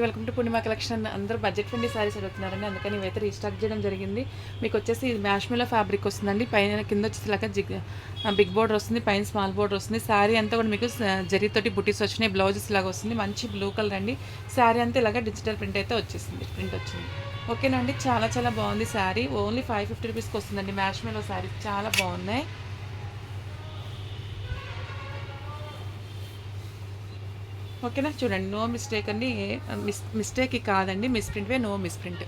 Welcome to Purnima collection అందరూ budget friendly sarees అడుగుతున్నారండి అందుకని ఇవైతే రీస్టాక్ చేయడం జరిగింది. మీకు వచ్చేసి ఇది మ్యాష్మిలో ఫ్యాబ్రిక్ వస్తుందండి. పైన కింద వచ్చేసి లాగా జిగ్ బిగ్ బోర్డర్ వస్తుంది పైన స్మాల్ బోర్డర్ వస్తుంది. శారీ అంతా కూడా మీకు జరీతోటి బుటీస్ వచ్చినాయి బ్లౌజెస్ లాగా వస్తుంది. మంచి బ్లూ కలర్ అండి. శారీ అంతా ఇలాగ డిజిటల్ ప్రింట్ అయితే వచ్చేసింది. ప్రింట్ వచ్చింది. ఓకేనండి చాలా చాలా బాగుంది శారీ ఓన్లీ ఫైవ్ ఫిఫ్టీ రూపీస్కి వస్తుందండి మ్యాష్మిలో శారీ చాలా బాగున్నాయి. ఓకేనా? చూడండి నో మిస్టేక్ అండి. మిస్ మిస్టేక్ కాదండి మిస్ప్రింట్వే నో మిస్ప్రింట్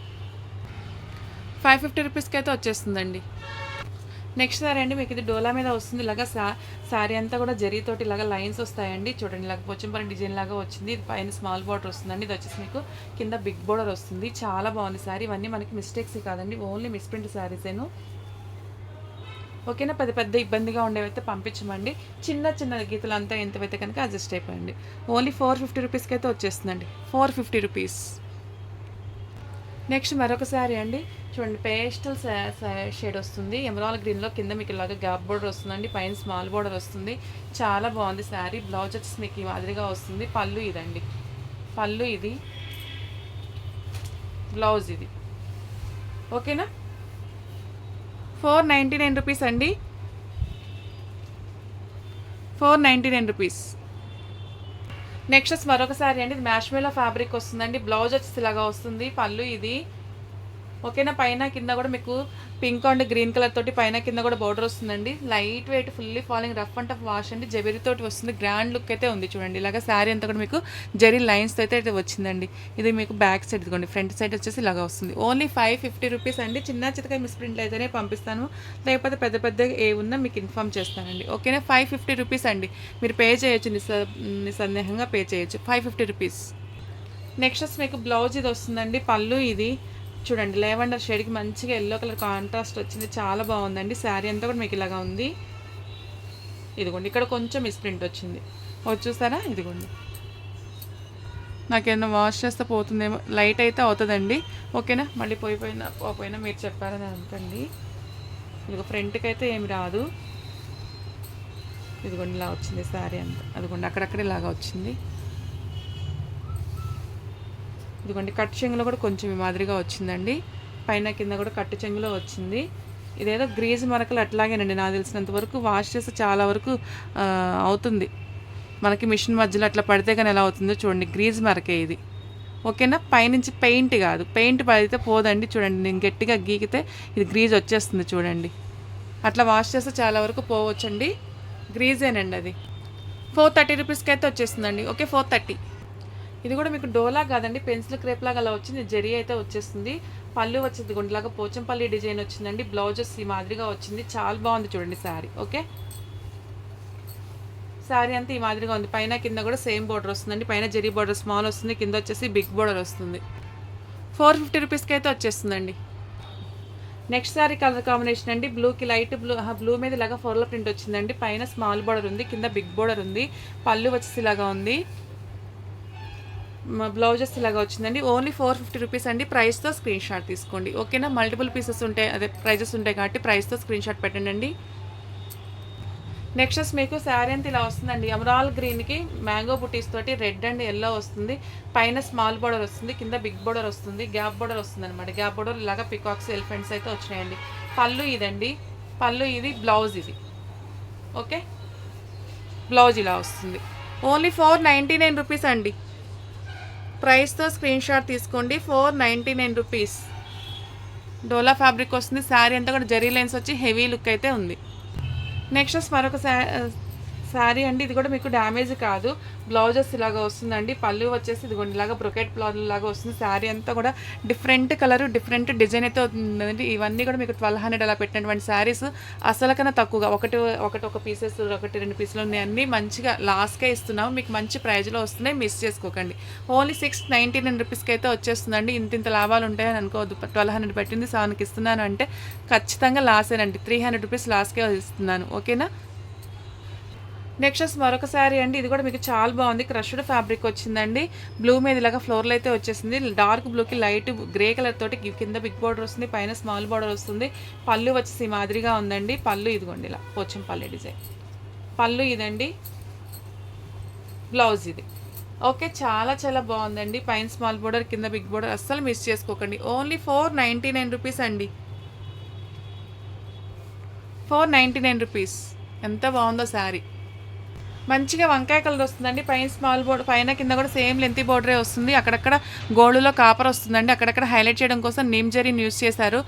ఫైవ్ ఫిఫ్టీ రూపీస్కి అయితే వచ్చేస్తుందండి. నెక్స్ట్ సారీ అండి మీకు ఇది డోలా మీద వస్తుంది. ఇలాగా సా శారీ అంతా కూడా జరీతోటి ఇలాగా లైన్స్ వస్తాయండి. చూడండి ఇలాగ పోచంపల్లి డిజైన్ లాగా వచ్చింది. ఇది పైన స్మాల్ బార్డర్ వస్తుందండి. ఇది వచ్చేసి మీకు కింద బిగ్ బోర్డర్ వస్తుంది. చాలా బాగుంది శారీ ఇవన్నీ మనకి మిస్టేక్స్ కాదండి. ఓన్లీ మిస్ప్రింట్ శారీసేను ఓకేనా? పెద్ద పెద్ద ఇబ్బందిగా ఉండేవైతే పంపించమండి. చిన్న చిన్న గీతలు అంతా ఎంతవైతే కనుక అడ్జస్ట్ అయిపోయండి ఓన్లీ ఫోర్ ఫిఫ్టీ రూపీస్కి అయితే వచ్చేస్తుందండి. ఫోర్ ఫిఫ్టీ రూపీస్ నెక్స్ట్ మరొక శారీ అండి. చూడండి పేస్టల్ షేడ్ వస్తుంది. ఎమరాల్ గ్రీన్లో కింద మీకు ఇలాగ గ్యాప్ బోర్డర్ వస్తుందండి. పైన స్మాల్ బోర్డర్ వస్తుంది. చాలా బాగుంది శారీ బ్లౌజ్ వచ్చేసి మీకు ఈ మాదిరిగా వస్తుంది. పళ్ళు ఇదండి. పళ్ళు ఇది. బ్లౌజ్ ఇది. ఓకేనా? ఫోర్ నైంటీ నైన్ రూపీస్ అండి. Four ninety nine rupees. Next మరొకసారి అండి ఇది మ్యాష్మేలో ఫ్యాబ్రిక్ వస్తుందండి. బ్లౌజ్ వచ్చేసి ఇలాగా వస్తుంది పళ్ళు ఇది. ఓకేనా? పైన కింద కూడా మీకు పింక్ అండ్ గ్రీన్ కలర్ తోటి పైన కింద కూడా బోర్డర్ వస్తుందండి. Light weight fully falling rough and tough wash అండి. జెరీ తోటి వస్తుంది. గ్రాండ్ లుక్ అయితే ఉంది చూడండి. ఇలాగా శారీ అంతా కూడా మీకు జెరీ లైన్స్ అయితే అయితే వచ్చిందండి. ఇది మీకు బ్యాక్ సైడ్ ఇదిగోండి. ఫ్రంట్ సైడ్ వచ్చేసి ఇలాగ వస్తుంది. ఓన్లీ ఫైవ్ ఫిఫ్టీ రూపీస్ అండి. చిన్న చితక మిస్ ప్రింట్లు అయితేనే పంపిస్తాను. లేకపోతే పెద్ద పెద్ద ఏ ఉన్నా మీకు ఇన్ఫామ్ చేస్తానండి. ఓకేనా? ఫైవ్ ఫిఫ్టీ రూపీస్ అండి. మీరు పే చేయొచ్చు. నిస్స నిస్సందేహంగా పే చేయొచ్చు. ఫైవ్ ఫిఫ్టీ రూపీస్ నెక్స్ట్ మీకు బ్లౌజ్ ఇది వస్తుందండి. పళ్ళు ఇది. చూడండి లేవెండర్ షేడ్కి మంచిగా ఎల్లో కలర్ కాంట్రాస్ట్ వచ్చింది. చాలా బాగుందండి. శారీ అంతా కూడా మీకు ఇలాగా ఉంది. ఇదిగోండి ఇక్కడ కొంచెం మిస్ప్రింట్ వచ్చింది. వచ్చి చూసారా ఇదిగోండి. నాకేమన్నా వాష్ చేస్తే పోతుందేమో. లైట్ అయితే అవుతుందండి. ఓకేనా? మళ్ళీ పోయిపోయినా పోయినా మీరు చెప్పారని అనుకోండి. ఇదిగో ఫ్రంట్కి అయితే ఏమి రాదు. ఇదిగోండి ఇలా వచ్చింది శారీ అంతా. అదిగోండి అక్కడక్కడ ఇలాగా వచ్చింది. ఇదిగోండి కట్టు చెంగులో కూడా కొంచెం ఈ మాదిరిగా వచ్చిందండి. పైన కింద కూడా కట్టు చెంగులో వచ్చింది. ఇదేదో గ్రీజ్ మరకలు అట్లాగేనండి నాకు తెలిసినంత వరకు వాష్ చేస్తే చాలా వరకు అవుతుంది. మనకి మిషన్ మధ్యలో అట్లా పడితే కానీ ఎలా అవుతుందో చూడండి గ్రీజ్ మరకే ఇది. ఓకేనా? పైనుంచి పెయింట్ కాదు. పెయింట్ పడితే పోదండి చూడండి నేను గట్టిగా గీకితే ఇది గ్రీజ్ వచ్చేస్తుంది చూడండి. అట్లా వాష్ చేస్తే చాలా వరకు పోవచ్చండి. గ్రీజేనండి అది. ఫోర్ థర్టీ రూపీస్కి అయితే వచ్చేస్తుందండి. Okay four thirty. ఇది కూడా మీకు డోలా కాదండి పెన్సిల్ క్రేప్ లాగా అలా వచ్చింది జరి అయితే వచ్చేస్తుంది. పళ్ళు వచ్చింది గుండెలాగా పోచంపల్లి డిజైన్ వచ్చిందండి బ్లౌజెస్ ఈ మాదిరిగా వచ్చింది చాలా బాగుంది చూడండి శారీ ఓకే? శారీ అంతా ఈ మాదిరిగా ఉంది పైన కింద కూడా సేమ్ బార్డర్ వస్తుందండి పైన జరీ బార్డర్ స్మాల్ వస్తుంది కింద వచ్చేసి బిగ్ బార్డర్ వస్తుంది. ఫోర్ ఫిఫ్టీ రూపీస్కి అయితే వచ్చేస్తుందండి. నెక్స్ట్ సారీ కలర్ కాంబినేషన్ అండి బ్లూకి లైట్ బ్లూ బ్లూ మీద ఇలాగా ఫోర్ల ప్రింట్ వచ్చిందండి పైన స్మాల్ బార్డర్ ఉంది కింద బిగ్ బార్డర్ ఉంది పళ్ళు వచ్చేసి ఇలాగా ఉంది. బ్లౌజెస్ ఇలాగ వచ్చిందండి. ఓన్లీ ఫోర్ ఫిఫ్టీ రూపీస్ అండి. ప్రైస్తో స్క్రీన్ షాట్ తీసుకోండి. ఓకేనా? మల్టిపుల్ పీసెస్ ఉంటాయి. అదే ప్రైజెస్ ఉంటాయి కాబట్టి ప్రైస్తో స్క్రీన్ షాట్ పెట్టండి అండి నెక్స్ట్ మీకు శారీ అంతా ఇలా వస్తుందండి. అమరాల్ గ్రీన్కి మ్యాంగో బుటీస్ తోటి రెడ్ అండ్ ఎల్లో వస్తుంది. పైన స్మాల్ బోర్డర్ వస్తుంది. కింద బిగ్ బోర్డర్ వస్తుంది. గ్యాప్ బోర్డర్ వస్తుంది అనమాట గ్యాప్ బోర్డర్ ఇలాగ పికాక్స్ ఎలిఫెంట్స్ అయితే వచ్చినాయండి. పళ్ళు ఇదండి. పళ్ళు ఇది బ్లౌజ్ ఇది. ఓకే? బ్లౌజ్ ఇలా వస్తుంది. Only four ninety nine rupees అండి. ప్రైస్తో స్క్రీన్ షాట్ తీసుకోండి. Four ninety nine rupees. డోలా ఫ్యాబ్రిక్ వస్తుంది. శారీ అంతా కూడా జరీ లైన్స్ వచ్చి హెవీ లుక్ అయితే ఉంది. నెక్స్ట్ మరొక శా శారీ అండి ఇది కూడా మీకు డ్యామేజ్ కాదు. బ్లౌజెస్ ఇలాగా వస్తుందండి. పళ్ళు వచ్చేసి ఇదిగోండి ఇలాగా బ్రొకెట్ బ్లౌజ్ లాగా వస్తుంది. శారీ అంతా కూడా డిఫరెంట్ కలర్ డిఫరెంట్ డిజైన్ అయితే ఉందండి. ఇవన్నీ కూడా మీకు ట్వెల్వ్ హండ్రెడ్ అలా పెట్టినటువంటి శారీస్ అసలు కన్నా తక్కువగా ఒకటి ఒకటి ఒక పీసెస్ ఒకటి రెండు పీసులు ఉన్నాయి అన్నీ మంచిగా లాస్ట్కే ఇస్తున్నాము. మీకు మంచి ప్రైజ్లో వస్తున్నాయి. మిస్ చేసుకోకండి. ఓన్లీ సిక్స్ నైంటీ నైన్ రూపీస్కి అయితే వచ్చేస్తుందండి. ఇంత ఇంత లాభాలు ఉంటాయని అనుకోవద్దు. ట్వెల్వ్ హండ్రెడ్ పెట్టింది. సెవెన్కి ఇస్తున్నాను అంటే ఖచ్చితంగా లాసేనండి త్రీ హండ్రెడ్ రూపీస్ లాస్కే ఇస్తున్నాను. ఓకేనా? నెక్స్ట్ మరొక శారీ అండి. ఇది కూడా మీకు చాలా బాగుంది. క్రష్డ్ ఫ్యాబ్రిక్ వచ్చిందండి. బ్లూ మీద ఇలాగా ఫ్లోర్లో అయితే వచ్చేసింది. డార్క్ బ్లూకి లైట్ గ్రే కలర్ తోటి కింద బిగ్ బార్డర్ వస్తుంది. పైన స్మాల్ బార్డర్ వస్తుంది. పళ్ళు వచ్చేసి మాదిరిగా ఉందండి. పళ్ళు ఇదిగోండి ఇలా పోచం పల్లె డిజైన్. పళ్ళు ఇదండి. బ్లౌజ్ ఇది. ఓకే చాలా చాలా బాగుందండి. పైన స్మాల్ బోర్డర్ కింద బిగ్ బోర్డర్ అస్సలు మిస్ చేసుకోకండి. Only four ninety nine rupees అండి. ఫోర్ నైంటీ నైన్ రూపీస్ ఎంత బాగుందో శారీ. మంచిగా వంకాయ కలర్ వస్తుందండి. పైన స్మాల్ బోర్డర్ పైన కింద కూడా సేమ్ లెంత్ బోర్డరే వస్తుంది. అక్కడక్కడ గోల్డ్లో కాపర్ వస్తుందండి. అక్కడక్కడ హైలైట్ చేయడం కోసం నేమ్ జరీని యూస్ చేశారు.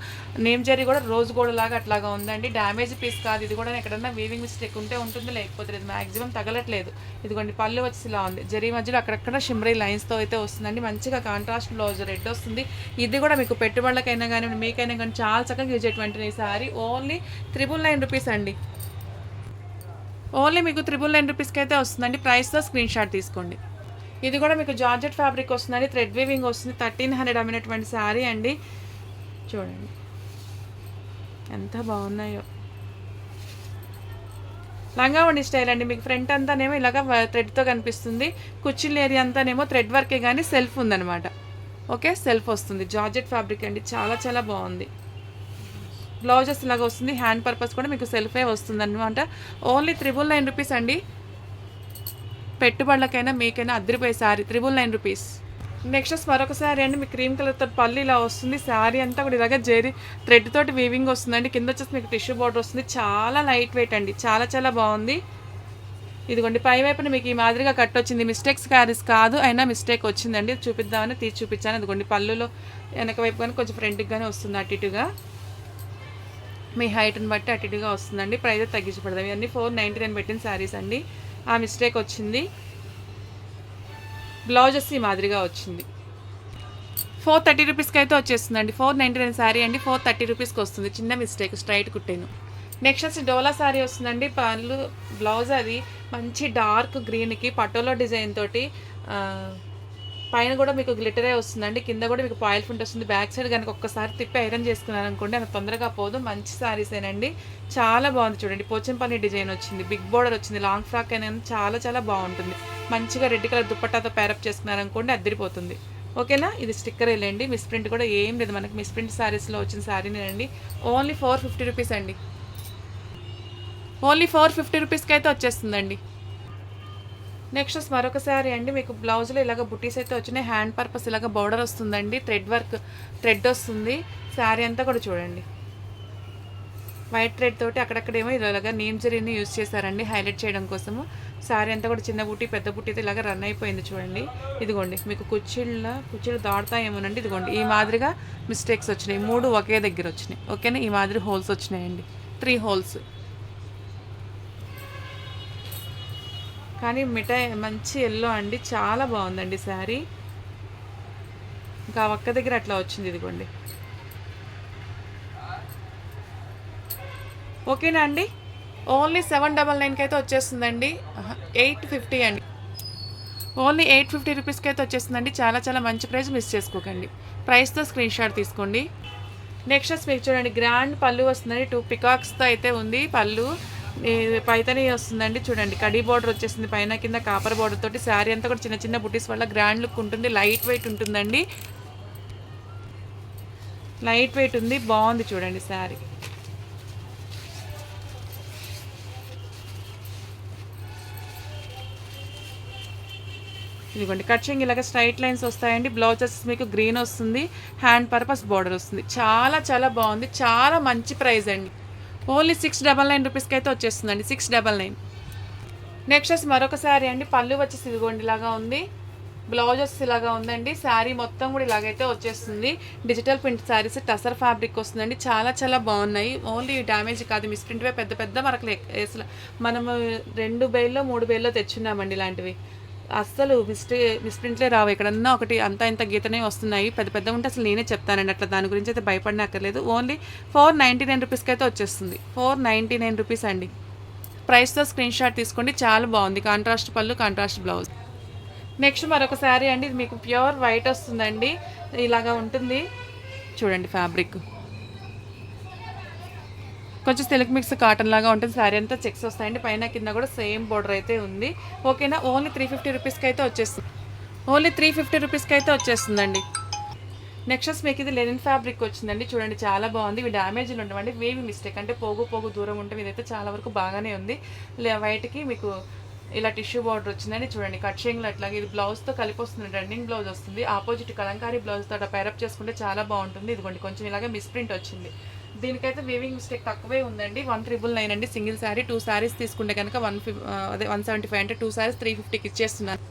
నేమ్ జరీ కూడా రోజ్ గోల్డ్ లాగా అట్లాగా ఉందండి. డ్యామేజ్ పీస్ కాదు. ఇది కూడా ఎక్కడన్నా వీవింగ్ మిస్టేక్ ఉంటే ఉంటుంది. లేకపోతే లేదు. మాక్సిమం తగలట్లేదు. ఇదిగోండి పళ్ళు వచ్చి ఇలా ఉంది. జరీ మధ్యలో అక్కడక్కడ షిమ్రీ లైన్స్తో అయితే వస్తుందండి. మంచిగా కాంట్రాస్ట్ బ్లౌజ్ రెడ్ వస్తుంది. ఇది కూడా మీకు పెట్టుబడులకైనా కానీ మీకైనా కానీ చాలా చక్కగా యూజ్ అయ్యేటువంటి saree only triple nine rupees అండి. ఓన్లీ మీకు త్రిబుల్ నైన్ రూపీస్కి అయితే వస్తుందండి. ప్రైస్తో స్క్రీన్ షాట్ తీసుకోండి. ఇది కూడా మీకు జార్జెట్ ఫ్యాబ్రిక్ వస్తుందండి. థ్రెడ్ వీవింగ్ వస్తుంది. థర్టీన్ హండ్రెడ్ అమ్మినటువంటి శారీ అండి. చూడండి. ఎంత బాగున్నాయో. లంగావణి స్టైల్ అండి. మీకు ఫ్రంట్ అంతానేమో ఇలాగ థ్రెడ్తో కనిపిస్తుంది. కుచ్చిల్ ఏరియా అంతానేమో థ్రెడ్ వర్కే కానీ సెల్ఫ్ ఉందనమాట ఓకే? సెల్ఫ్ వస్తుంది. జార్జెట్ ఫ్యాబ్రిక్ అండి. చాలా చాలా బాగుంది. బ్లౌజెస్ లాగా వస్తుంది హ్యాండ్ పర్పస్ కూడా మీకు సెల్ఫే వస్తుంది అనమాట ఓన్లీ త్రిబుల్ నైన్ రూపీస్ అండి. పెట్టుబడులకైనా మీకైనా అద్దరిపోయే saree triple nine rupees. Next మరొక శారీ అండి మీకు క్రీమ్ కలర్తో పళ్ళు ఇలా వస్తుంది. శారీ అంతా కూడా ఇలాగ జెరీ థ్రెడ్ తోటి వీవింగ్ వస్తుందండి. కింద వచ్చేసి మీకు టిష్యూ బోర్డర్ వస్తుంది. చాలా లైట్ వెయిట్ అండి. చాలా చాలా బాగుంది. ఇదిగోండి పై వైపున మీకు ఈ మాదిరిగా కట్ వచ్చింది. మిస్టేక్స్ క్యారీస్ కాదు అయినా మిస్టేక్ వచ్చిందండి. చూపిద్దామని తీసి చూపించాను. ఇదిగోండి పళ్ళులో వెనక వైపు కానీ కొంచెం ఫ్రంట్కి కానీ వస్తుంది అటు ఇటుగా. మీ హైట్ని బట్టి అటు ఇటుగా వస్తుందండి. ప్రైస్ తగ్గించి ఇవన్నీ ఫోర్ నైంటీ నైన్ పెట్టిన శారీస్ అండి. ఆ మిస్టేక్ వచ్చింది. బ్లౌజెస్ ఈ మాదిరిగా వచ్చింది. ఫోర్ థర్టీ రూపీస్కి అయితే వచ్చేస్తుందండి. ఫోర్ నైంటీ నైన్ శారీ అండి ఫోర్ థర్టీ రూపీస్కి వస్తుంది. చిన్న మిస్టేక్ స్ట్రైట్ కుట్టాను. నెక్స్ట్ వచ్చి డోలా శారీ వస్తుందండి. పళ్ళు బ్లౌజ్ అది మంచి డార్క్ గ్రీన్కి పటోలో డిజైన్ తోటి పైన కూడా మీకు గ్లిటరే వస్తుందండి. కింద కూడా మీకు పాయిల్ ఫుంట్ వస్తుంది. బ్యాక్ సైడ్ కనుక ఒక్కసారి తిప్పి ఐరన్ చేసుకున్నాను అనుకోండి అంత తొందరగా పోదు. మంచి శారీసేనండి చాలా బాగుంది చూడండి. పోచంపల్లి డిజైన్ వచ్చింది. బిగ్ బోర్డర్ వచ్చింది. లాంగ్ ఫ్రాక్ అయినా చాలా చాలా బాగుంటుంది. మంచిగా రెడ్ కలర్ దుప్పట్టాతో ప్యారప్ చేసుకున్నారనుకోండి అద్దరిపోతుంది. ఓకేనా? ఇది స్టిక్కర్ వెళ్ళండి మిస్ ప్రింట్ కూడా ఏం లేదు. మనకి మిస్ ప్రింట్ శారీస్లో వచ్చిన శారీనేనండి ఓన్లీ ఫోర్ ఫిఫ్టీ రూపీస్ అండి. ఓన్లీ ఫోర్ ఫిఫ్టీ రూపీస్కి అయితే వచ్చేస్తుందండి. నెక్స్ట్ మరొక శారీ అండి మీకు బ్లౌజ్లో ఇలాగ బుట్టీస్ అయితే వచ్చినాయి. హ్యాండ్ పర్పస్ ఇలాగ బోర్డర్ వస్తుందండి. థ్రెడ్ వర్క్ థ్రెడ్ వస్తుంది. శారీ అంతా కూడా చూడండి. వైట్ థ్రెడ్ తోటి అక్కడక్కడేమో ఇలాగ నీమ్ జరీని యూజ్ చేశారండి హైలైట్ చేయడం కోసము. శారీ అంతా కూడా చిన్న బుట్టి పెద్ద బుట్టి అయితే ఇలాగ రన్ అయిపోయింది చూడండి. ఇదిగోండి మీకు కుచ్చిళ్ళ కుచ్చిళ్ళు దాడతాయేమోనండి ఇదిగోండి ఈ మాదిరిగా మిస్టేక్స్ వచ్చినాయి. మూడు ఒకే దగ్గర వచ్చినాయి. ఓకేనా ఈ మాదిరి హోల్స్ వచ్చినాయండి. త్రీ హోల్స్ కానీ మిఠాయి మంచి ఎల్లో అండి. చాలా బాగుందండి శారీ. ఇంకా ఒక్క దగ్గర అట్లా వచ్చింది ఇదిగోండి. ఓకేనా అండి? ఓన్లీ సెవెన్ డబల్ నైన్కి అయితే వచ్చేస్తుందండి. ఎయిట్ ఫిఫ్టీ అండి. ఓన్లీ ఎయిట్ ఫిఫ్టీ రూపీస్కి అయితే వచ్చేస్తుందండి. చాలా చాలా మంచి ప్రైస్ మిస్ చేసుకోకండి. ప్రైస్తో స్క్రీన్ షాట్ తీసుకోండి. నెక్స్ట్ మీకు చూడండి గ్రాండ్ పళ్ళు వస్తుందండి. టూ పికాక్స్తో అయితే ఉంది పళ్ళు. పైతని వస్తుందండి. చూడండి కడీ బార్డర్ వచ్చేసింది. పైన కింద కాపర్ బార్డర్ తోటి శారీ అంతా కూడా చిన్న చిన్న బుటీస్ వల్ల గ్రాండ్ లుక్ ఉంటుంది. లైట్ వెయిట్ ఉంటుందండి. లైట్ వెయిట్ ఉంది. బాగుంది చూడండి శారీ. ఇదిగోండి కట్చింగ్ ఇలాగ స్ట్రైట్ లైన్స్ వస్తాయండి. బ్లౌజెస్ మీకు గ్రీన్ వస్తుంది. హ్యాండ్ పర్పస్ బార్డర్ వస్తుంది. చాలా చాలా బాగుంది. చాలా మంచి ప్రైస్ అండి. ఓన్లీ సిక్స్ డబల్ నైన్ రూపీస్కి అయితే వచ్చేస్తుందండి. Six double nine. నెక్స్ట్ వచ్చి మరొక శారీ అండి. పళ్ళు వచ్చేసి ఇదిగోండి ఇలాగా ఉంది. బ్లౌజెస్ ఇలాగా ఉందండి. శారీ మొత్తం కూడా ఇలాగైతే వచ్చేస్తుంది. Digital print sarees tussar fabric వస్తుందండి. చాలా చాలా బాగున్నాయి. ఓన్లీ డ్యామేజ్ కాదు. మిస్ ప్రింట్వే పెద్ద పెద్ద మరకలు ఎక్- మనము రెండు బేల్లో మూడు బేల్లో తెచ్చున్నామండి ఇలాంటివి. అస్సలు మిస్టే మిస్ప్రింట్లే రావు. ఎక్కడన్నా ఒకటి అంత ఇంత గీతనే వస్తున్నాయి. పెద్ద పెద్ద ఉంటే అసలు నేనే చెప్తానండి. అట్లా దాని గురించి అయితే భయపడినక్కర్లేదు. ఓన్లీ ఫోర్ నైంటీ నైన్ రూపీస్కి అయితే వచ్చేస్తుంది. ఫోర్ నైంటీ నైన్ రూపీస్ అండి. ప్రైస్తో స్క్రీన్ షాట్ తీసుకోండి. చాలా బాగుంది. కాంట్రాస్ట్ పళ్ళు కాంట్రాస్ట్ బ్లౌజ్. నెక్స్ట్ మరొక శారీ అండి. ఇది మీకు ప్యూర్ వైట్ వస్తుందండి. ఇలాగా ఉంటుంది. చూడండి ఫ్యాబ్రిక్. కొంచెం సిల్క్ మిక్స్ కాటన్ లాగా ఉంటుంది. శారీ అంతా చెక్స్ వస్తాయండి. పైన కింద కూడా సేమ్ బోర్డర్ అయితే ఉంది. ఓకేనా? ఓన్లీ త్రీ ఫిఫ్టీ రూపీస్కి అయితే వచ్చేస్తుంది. ఓన్లీ త్రీ ఫిఫ్టీ రూపీస్కి అయితే వచ్చేస్తుందండి. నెక్స్ట్ మీకు ఇది లెనిన్ ఫ్యాబ్రిక్ వచ్చిందండి. చూడండి చాలా బాగుంది. ఇవి డ్యామేజ్లు ఉండవండి. వేవి మిస్టేక్ అంటే పోగు పోగు దూరం ఉంటే ఇదైతే చాలా వరకు బాగానే ఉంది. లే- వైట్కి మీకు ఇలా టిష్యూ బార్డర్ వచ్చిందని చూడండి కట్ షేయింగ్లో అట్లాగే ఇది బ్లౌజ్తో కలిపి వస్తుంది. రన్నింగ్ బ్లౌజ్ వస్తుంది. ఆపోజిట్ కలంకారీ బ్లౌజ్తో అట్లా పైరప్ చేసుకుంటే చాలా బాగుంటుంది. ఇదిగోండి కొంచెం ఇలాగే మిస్ప్రింట్ వచ్చింది. దీనికైతే వీవింగ్ మిస్టేక్ తక్కువే ఉందండి. వన్ ట్రిపుల్ నైన్ అండి. సింగిల్ శారీ టూ శారీస్ తీసుకుంటే కనుక వన్ అదే వన్ సెవెంటీ ఫైవ్ అంటే టూ శారీస్ త్రీ ఫిఫ్టీకి ఇచ్చేస్తున్నాను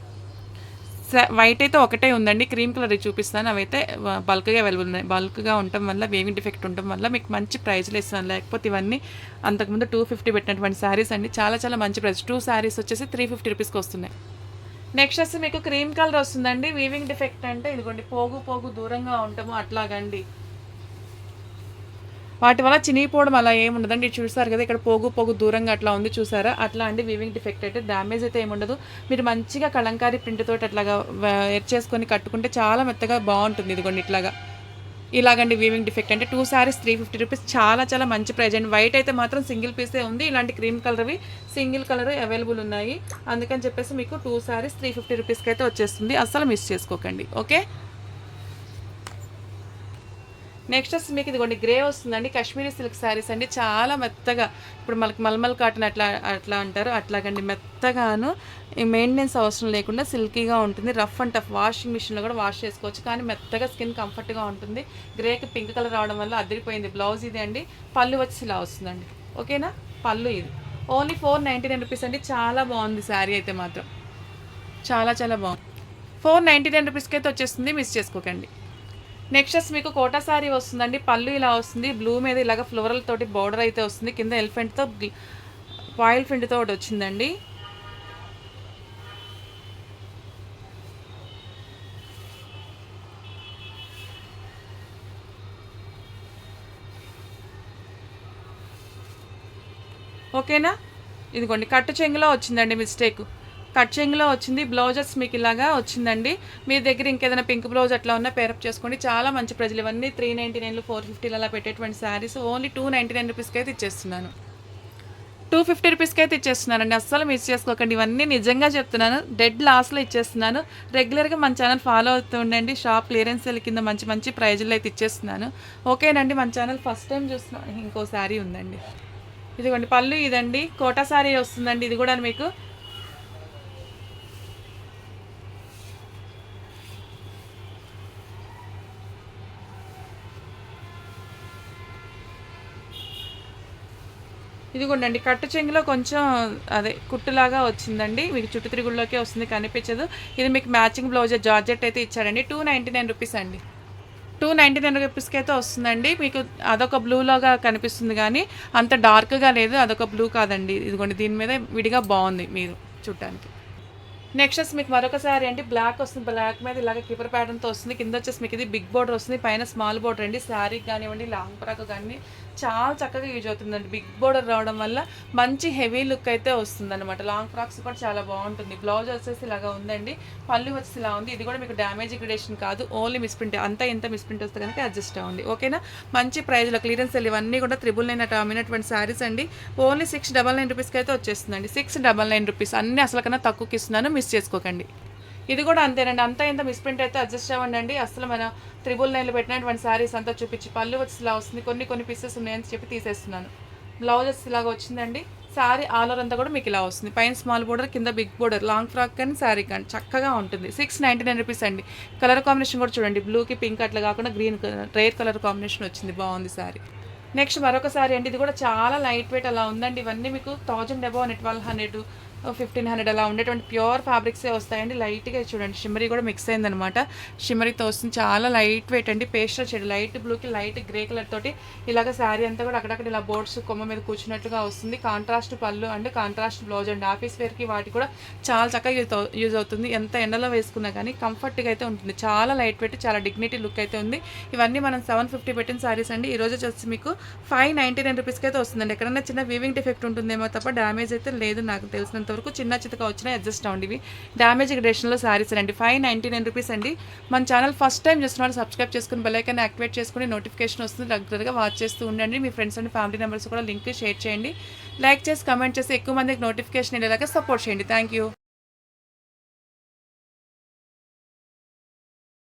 వైట్ అయితే ఒకటే ఉందండి. క్రీమ్ కలర్ చూపిస్తాను. అవైతే బల్క్గా అవైలబుల్ ఉన్నాయి. బల్క్గా ఉండటం వల్ల వేవింగ్ డిఫెక్ట్ ఉండటం వల్ల మీకు మంచి ప్రైజ్లు ఇస్తాను. లేకపోతే ఇవన్నీ అంతకుముందు టూ ఫిఫ్టీ పెట్టినటువంటి శారీస్ అండి. చాలా చాలా మంచి ప్రైస్ టూ శారీస్ వచ్చేసి త్రీ ఫిఫ్టీ రూపీస్కి వస్తున్నాయి. నెక్స్ట్ వచ్చి మీకు క్రీమ్ కలర్ వస్తుందండి. వీవింగ్ డిఫెక్ట్ అంటే ఇదిగోండి పోగు పోగు దూరంగా ఉంటాము అట్లాగండి. వాటి వల్ల చినిగిపోవడం అలా ఏమి ఉండదండి. చూసారు కదా ఇక్కడ పోగు పోగు దూరంగా అట్లా ఉంది చూసారా? అట్లా అండి వీవింగ్ డిఫెక్ట్ అయితే డ్యామేజ్ అయితే ఏముండదు మీరు మంచిగా కలంకారీ ప్రింట్ తోటి అట్లాగా ఎర్ చేసుకొని కట్టుకుంటే చాలా మెత్తగా బాగుంటుంది. ఇదిగోండి ఇట్లాగా. ఇలాగండి వీవింగ్ డిఫెక్ట్ అంటే two sarees three fifty rupees చాలా చాలా మంచి ప్రైజ్ అండి. వైట్ అయితే మాత్రం సింగిల్ పీసే ఉంది. ఇలాంటి క్రీమ్ కలర్వి సింగిల్ కలర్ అవైలబుల్ ఉన్నాయి. అందుకని చెప్పేసి మీకు టూ సారీస్ త్రీ ఫిఫ్టీ రూపీస్కి అయితే వచ్చేస్తుంది. అస్సలు మిస్ చేసుకోకండి. ఓకే నెక్స్ట్ వచ్చి మీకు ఇదిగోండి గ్రే వస్తుందండి కాశ్మీరీ సిల్క్ శారీస్ అండి. చాలా మెత్తగా ఇప్పుడు మనకి మల్మల్ కాటన్ అట్లా అట్లా అంటారు అట్లాగండి మెత్తగాను. ఈ మెయింటెనెన్స్ అవసరం లేకుండా సిల్కీగా ఉంటుంది. రఫ్ అండ్ టఫ్ వాషింగ్ మిషన్లో కూడా వాష్ చేసుకోవచ్చు. కానీ మెత్తగా స్కిన్ కంఫర్ట్గా ఉంటుంది. గ్రేకి పింక్ కలర్ రావడం వల్ల అదిరిపోయింది. బ్లౌజ్ ఇది అండి. పళ్ళు వచ్చి ఇలా వస్తుందండి. ఓకేనా పళ్ళు ఇది. Only four ninety nine rupees అండి. చాలా బాగుంది శారీ అయితే మాత్రం. చాలా చాలా బాగుంది. ఫోర్ నైంటీ నైన్ రూపీస్కి అయితే వచ్చేస్తుంది. మిస్ చేసుకోకండి. నెక్స్ట్ మీకు కోటా సారీ వస్తుందండి పళ్ళు ఇలా వస్తుంది బ్లూ మీద ఇలాగ ఫ్లోరల్ తోటి బార్డర్ అయితే వస్తుంది కింద ఎలిఫెంట్తో పాయిల్ ప్రింట్తో ఒకటి వచ్చిందండి. ఓకేనా? ఇదిగోండి కట్టు చెంగులో వచ్చిందండి మిస్టేక్. కట్ చెంగులో వచ్చింది. బ్లౌజెస్ మీకు ఇలాగా వచ్చిందండి. మీ దగ్గర ఇంకేదైనా పింక్ బ్లౌజ్ అట్లా ఉన్నా పేరప్ చేసుకోండి. చాలా మంచి ప్రజలు. ఇవన్నీ త్రీ నైంటీ నైన్లు ఫోర్ ఫిఫ్టీలు అలా పెట్టేటువంటి saris only two ninety nine రూపీస్కి అయితే ఇచ్చేస్తున్నాను టూ ఫిఫ్టీ రూపీస్కి అయితే ఇచ్చేస్తున్నానండి అస్సలు మిస్ చేసుకోకండి. ఇవన్నీ నిజంగా చెప్తున్నాను. డెడ్ లాస్లో ఇచ్చేస్తున్నాను. రెగ్యులర్గా మన ఛానల్ ఫాలో అవుతూ ఉండండి. షాప్ క్లియరెన్స్ సెల్ కింద మంచి మంచి ప్రైజులు అయితే ఇచ్చేస్తున్నాను. ఓకేనండి మన ఛానల్ ఫస్ట్ టైం చూస్తున్నా ఇంకో శారీ ఉందండి. ఇదిగోండి. పళ్ళు ఇదండి. కోటా శారీ వస్తుందండి. ఇది కూడా మీకు ఇదిగోండి కట్టు చెంగులో కొంచెం అదే కుట్టులాగా వచ్చిందండి. మీకు చుట్టు తిరుగుల్లోకే వస్తుంది కనిపించదు. ఇది మీకు మ్యాచింగ్ బ్లౌజ్ జార్జెట్ అయితే ఇచ్చారండి టూ నైంటీ నైన్ రూపీస్ అండి. టూ నైంటీ నైన్ రూపీస్కి అయితే వస్తుందండి. మీకు అదొక బ్లూలాగా కనిపిస్తుంది కానీ అంత డార్క్గా లేదు. అదొక బ్లూ కాదండి. ఇదిగోండి దీని మీద విడిగా బాగుంది మీరు చూడటానికి నెక్స్ట్ మీకు మరొక శారీ అండి. బ్లాక్ వస్తుంది. బ్లాక్ మీద ఇలాగ కీపర్ ప్యాటర్న్తో వస్తుంది. కింద వచ్చేసి మీకు ఇది బిగ్ బోర్డర్ వస్తుంది. పైన స్మాల్ బోర్డర్ అండి. శారీ కానివ్వండి లాంగ్ ఫ్రాక్ కానీ చాలా చక్కగా యూజ్ అవుతుందండి. బిగ్ బోర్డర్ రావడం వల్ల మంచి హెవీ లుక్ అయితే వస్తుంది అనమాట లాంగ్ ఫ్రాక్స్ కూడా చాలా బాగుంటుంది. బ్లౌజ్ వచ్చేసి ఇలాగా ఉందండి. పళ్ళు వచ్చేసి ఇలా ఉంది. ఇది కూడా మీకు డ్యామేజ్ గ్రేడేషన్ కాదు. ఓన్లీ మిస్ప్రింట్ అంతా ఎంత మిస్ప్రింట్ వస్తే కనుక అడ్జస్ట్ అవ్వండి. ఓకేనా మంచి ప్రైజ్లో క్లియరెన్స్ ఇవన్నీ కూడా త్రిబుల్ నైన్ అటు అమ్మినటువంటి శారీస్ అండి. ఓన్లీ సిక్స్ డబల్ నైన్ రూపీస్కి అయితే వచ్చేస్తుందండి. సిక్స్ డబల్ నైన్ రూపీస్ అన్ని అసలు కన్నా తక్కువకి ఇస్తున్నాను. మిస్ చేసుకోకండి. ఇది కూడా అంతేనండి. అంతా ఎంత మిస్ప్రింట్ అయితే అడ్జస్ట్ అవ్వండి అసలు మన త్రిబుల్ నైన్లో పెట్టినటువంటి శారీస్ అంతా చూపించి పళ్ళు వచ్చి ఇలా వస్తుంది. కొన్ని కొన్ని పీసెస్ ఉన్నాయని చెప్పి తీసేస్తున్నాను. బ్లౌజెస్ ఇలాగ వచ్చిందండి. శారీ ఆలర్ అంతా కూడా మీకు ఇలా వస్తుంది. పైన స్మాల్ బోర్డర్ కింద బిగ్ బోర్డర్ లాంగ్ ఫ్రాక్ కానీ శారీ కానీ చక్కగా ఉంటుంది. సిక్స్ నైంటీ నైన్ రూపీస్ అండి. కలర్ కాంబినేషన్ కూడా చూడండి. బ్లూకి పింక్ అట్లా కాకుండా గ్రీన్ రేర్ కలర్ కాంబినేషన్ వచ్చింది. బాగుంది శారీ నెక్స్ట్ మరొక శారీ అండి. ఇది కూడా చాలా లైట్ వెయిట్ అలా ఉందండి. ఇవన్నీ మీకు థౌజండ్ అబౌవ్ అని ట్వెల్వ్ హండ్రెడ్ ఫిఫ్టీన్ హండ్రెడ్ అలా ఉండేటువంటి ప్యూర్ ఫ్యాబ్రిక్సే వస్తాయండి. లైట్గా చూడండి. షిమ్మరీ కూడా మిక్స్ అయిందనమాట షిమ్మరీతో వస్తుంది. చాలా లైట్ వెయిట్ అండి. పేస్టర్ షేడ్ లైట్ బ్లూకి లైట్ గ్రే కలర్ తోటి ఇలాగ శారీ అంతా కూడా అక్కడక్కడ ఇలా బోర్డ్స్ కొమ్మ మీద కూర్చున్నట్టుగా వస్తుంది. కాంట్రాస్ట్ పళ్ళు అండ్ కాంట్రాస్ట్ బ్లౌజ్ అండి. ఆఫీస్ వేర్కి వాటి కూడా చాలా చక్కగా యూజ్ యూజ్ అవుతుంది. ఎంత ఎండలో వేసుకున్నా కానీ కంఫర్ట్గా అయితే ఉంటుంది. చాలా లైట్ వెయిట్ చాలా డిగ్నిటీ లుక్ అయితే ఉంది. ఇవన్నీ మనం సెవెన్ ఫిఫ్టీ పెట్టిన శారీస్ అండి. ఈ రోజు వచ్చి మీకు ఫైవ్ నైంటీ నైన్ రూపీస్కి అయితే వస్తుందండి. ఎక్కడైనా చిన్న వీవింగ్ డిఫెక్ట్ ఉంటుందేమో తప్ప డ్యామేజ్ అయితే లేదు. నాకు తెలిసినంత వరకు చిన్న చితక వచ్చినా అడ్జస్ట్ అవ్వండి. ఇవి డ్యామేజ్ గ్రేషన్లో శారీస్ అండి. ఫైవ్ నైంటీ నైన్ రూపీస్ అండి. మన ఛానల్ ఫస్ట్ టైం చూస్తున్న సబ్స్క్రైబ్ చేసుకుని బెల్లైకన్ యాక్టివేట్ చేసుకుని నోటిఫికేషన్ వస్తుంది రెగ్యులర్గా వాచ్ చేస్తూ ఉండండి. మీ ఫ్రెండ్స్ అండ్ ఫ్యామిలీ మెంబర్స్ కూడా లింక్ షేర్ చేయండి. లైక్ చేసి కమెంట్ చేసి ఎక్కువ మందికి నోటిఫికేషన్ వెళ్ళేలాగా సపోర్ట్ చేయండి. Thank you.